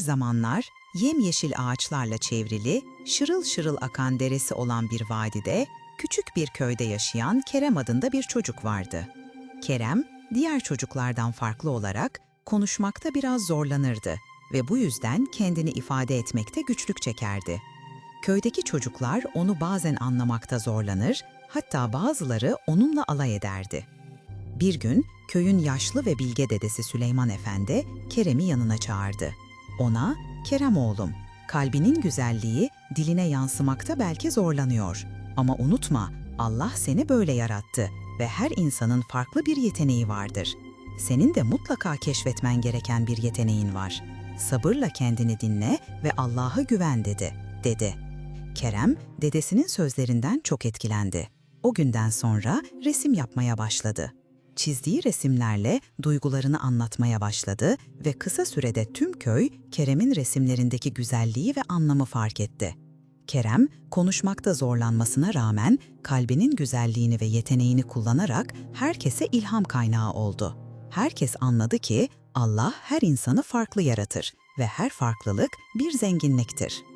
zamanlar yemyeşil ağaçlarla çevrili, şırıl şırıl akan deresi olan bir vadide, küçük bir köyde yaşayan Kerem adında bir çocuk vardı. Kerem, diğer çocuklardan farklı olarak konuşmakta biraz zorlanırdı ve bu yüzden kendini ifade etmekte güçlük çekerdi. Köydeki çocuklar onu bazen anlamakta zorlanır, hatta bazıları onunla alay ederdi. Bir gün köyün yaşlı ve bilge dedesi Süleyman Efendi Kerem'i yanına çağırdı. Ona, Kerem oğlum, kalbinin güzelliği diline yansımakta belki zorlanıyor. Ama unutma, Allah seni böyle yarattı ve her insanın farklı bir yeteneği vardır. Senin de mutlaka keşfetmen gereken bir yeteneğin var. Sabırla kendini dinle ve Allah'a güven dedi, dedi. Kerem, dedesinin sözlerinden çok etkilendi. O günden sonra resim yapmaya başladı. Çizdiği resimlerle duygularını anlatmaya başladı ve kısa sürede tüm köy Kerem'in resimlerindeki güzelliği ve anlamı fark etti. Kerem, konuşmakta zorlanmasına rağmen kalbinin güzelliğini ve yeteneğini kullanarak herkese ilham kaynağı oldu. Herkes anladı ki Allah her insanı farklı yaratır ve her farklılık bir zenginliktir.